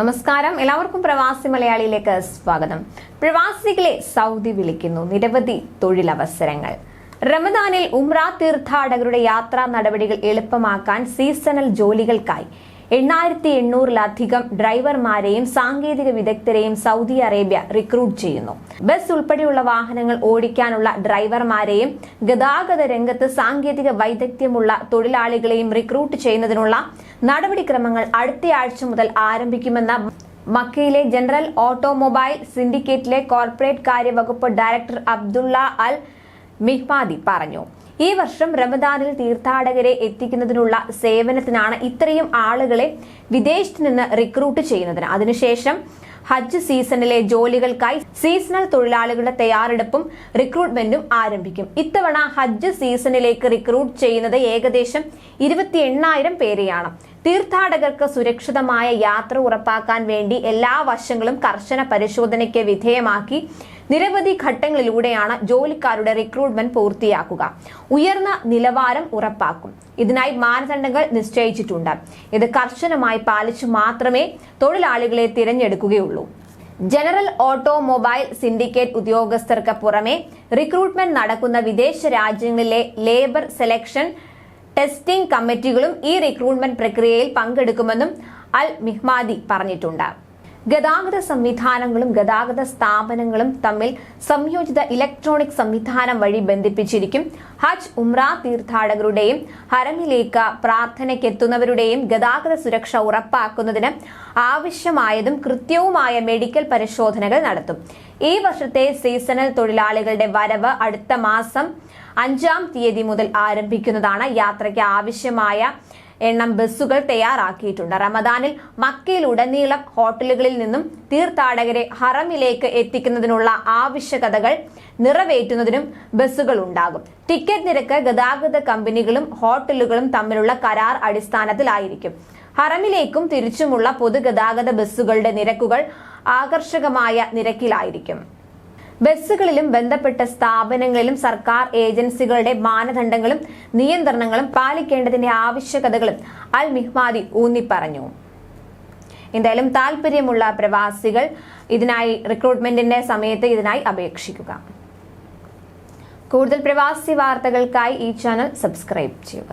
നമസ്കാരം. എല്ലാവർക്കും പ്രവാസി മലയാളിയിലേക്ക് സ്വാഗതം. പ്രവാസികളെ സൗദി വിളിക്കുന്നു. നിരവധി തൊഴിലവസരങ്ങൾ. റമദാനിൽ ഉംറ തീർത്ഥാടകരുടെ യാത്രാ നടപടികൾ എളുപ്പമാക്കാൻ സീസണൽ ജോലികൾക്കായി എണ്ണായിരത്തി എണ്ണൂറിലധികം ഡ്രൈവർമാരെയും സാങ്കേതിക വിദഗ്ധരെയും സൗദി അറേബ്യ റിക്രൂട്ട് ചെയ്യുന്നു. ബസ് ഉൾപ്പെടെയുള്ള വാഹനങ്ങൾ ഓടിക്കാനുള്ള ഡ്രൈവർമാരെയും ഗതാഗത രംഗത്ത് സാങ്കേതിക വൈദഗ്ധ്യമുള്ള തൊഴിലാളികളെയും റിക്രൂട്ട് ചെയ്യുന്നതിനുള്ള നടപടിക്രമങ്ങൾ അടുത്തയാഴ്ച മുതൽ ആരംഭിക്കുമെന്ന മക്കയിലെ ജനറൽ ഓട്ടോമൊബൈൽ സിൻഡിക്കേറ്റിലെ കോർപ്പറേറ്റ് കാര്യവകുപ്പ് ഡയറക്ടർ അബ്ദുള്ള അൽ മിഹ്മാദി പറഞ്ഞു. ഈ വർഷം റമദാനിൽ തീർത്ഥാടകരെ എത്തിക്കുന്നതിനുള്ള സേവനത്തിനാണ് ഇത്രയും ആളുകളെ വിദേശത്ത് നിന്ന് റിക്രൂട്ട് ചെയ്യുന്നതിന്. അതിനുശേഷം ഹജ്ജ് സീസണിലെ ജോലികൾക്കായി സീസണൽ തൊഴിലാളികളുടെ തയ്യാറെടുപ്പും റിക്രൂട്ട്മെന്റും ആരംഭിക്കും. ഇത്തവണ ഹജ്ജ് സീസണിലേക്ക് റിക്രൂട്ട് ചെയ്യുന്നത് ഏകദേശം ഇരുപത്തി എണ്ണായിരം പേരെയാണ്. തീർത്ഥാടകർക്ക് സുരക്ഷിതമായ യാത്ര ഉറപ്പാക്കാൻ വേണ്ടി എല്ലാ വശങ്ങളും കർശന പരിശോധനയ്ക്ക് വിധേയമാക്കി നിരവധി ഘട്ടങ്ങളിലൂടെയാണ് ജോലിക്കാരുടെ റിക്രൂട്ട്മെന്റ് പൂർത്തിയാക്കുക. ഉയർന്ന നിലവാരം ഉറപ്പാക്കും. ഇതിനായി മാനദണ്ഡങ്ങൾ നിശ്ചയിച്ചിട്ടുണ്ട്. ഇത് കർശനമായി പാലിച്ചു മാത്രമേ തൊഴിലാളികളെ തിരഞ്ഞെടുക്കുകയുള്ളൂ. ജനറൽ ഓട്ടോമൊബൈൽ സിൻഡിക്കേറ്റ് ഉദ്യോഗസ്ഥർക്ക് പുറമെ റിക്രൂട്ട്മെന്റ് നടക്കുന്ന വിദേശ രാജ്യങ്ങളിലെ ലേബർ സെലക്ഷൻ ടെസ്റ്റിംഗ് കമ്മിറ്റികളും ഈ റിക്രൂട്ട്മെന്റ് പ്രക്രിയയിൽ പങ്കെടുക്കുമെന്നും അൽ മിഹ്മാദി പറഞ്ഞിട്ടുണ്ട്. ഗതാഗത സംവിധാനങ്ങളും ഗതാഗത സ്ഥാപനങ്ങളും തമ്മിൽ സംയോജിത ഇലക്ട്രോണിക് സംവിധാനം വഴി ബന്ധിപ്പിച്ചിരിക്കും. ഹജ്ജ് ഉംറ തീർത്ഥാടകരുടെയും ഹരമിലേക്ക് പ്രാർത്ഥനയ്ക്കെത്തുന്നവരുടെയും ഗതാഗത സുരക്ഷ ഉറപ്പാക്കുന്നതിന് ആവശ്യമായതും കൃത്യവുമായ മെഡിക്കൽ പരിശോധനകൾ നടത്തും. ഈ വർഷത്തെ സീസണൽ തൊഴിലാളികളുടെ വരവ് അടുത്ത മാസം അഞ്ചാം തീയതി മുതൽ ആരംഭിക്കുന്നതാണ് യാത്രയ്ക്ക് ആവശ്യമായ എണ്ണം ബസ്സുകൾ തയ്യാറാക്കിയിട്ടുണ്ട്. റമദാനിൽ മക്കയിലുടനീളം ഹോട്ടലുകളിൽ നിന്നും തീർത്ഥാടകരെ ഹറമിലേക്ക് എത്തിക്കുന്നതിനുള്ള ആവശ്യകതകൾ നിറവേറ്റുന്നതിനും ബസ്സുകൾ ഉണ്ടാകും. ടിക്കറ്റ് നിരക്ക് ഗതാഗത കമ്പനികളും ഹോട്ടലുകളും തമ്മിലുള്ള കരാർ അടിസ്ഥാനത്തിലായിരിക്കും. ഹറമിലേക്കും തിരിച്ചുമുള്ള പൊതുഗതാഗത ബസ്സുകളുടെ നിരക്കുകൾ ആകർഷകമായ നിരക്കിലായിരിക്കും. ബസ്സുകളിലും ബന്ധപ്പെട്ട സ്ഥാപനങ്ങളിലും സർക്കാർ ഏജൻസികളുടെ മാനദണ്ഡങ്ങളും നിയന്ത്രണങ്ങളും പാലിക്കേണ്ടതിന്റെ ആവശ്യകതകളും അൽ മിഹ്മാദി ഊന്നിപ്പറഞ്ഞു. എന്തായാലും താല്പര്യമുള്ള പ്രവാസികൾ ഇതിനായി റിക്രൂട്ട്മെന്റിന്റെ സമയത്ത് ഇതിനായി അപേക്ഷിക്കുക. കൂടുതൽ പ്രവാസി വാർത്തകൾക്കായി ഈ ചാനൽ സബ്സ്ക്രൈബ് ചെയ്യുക.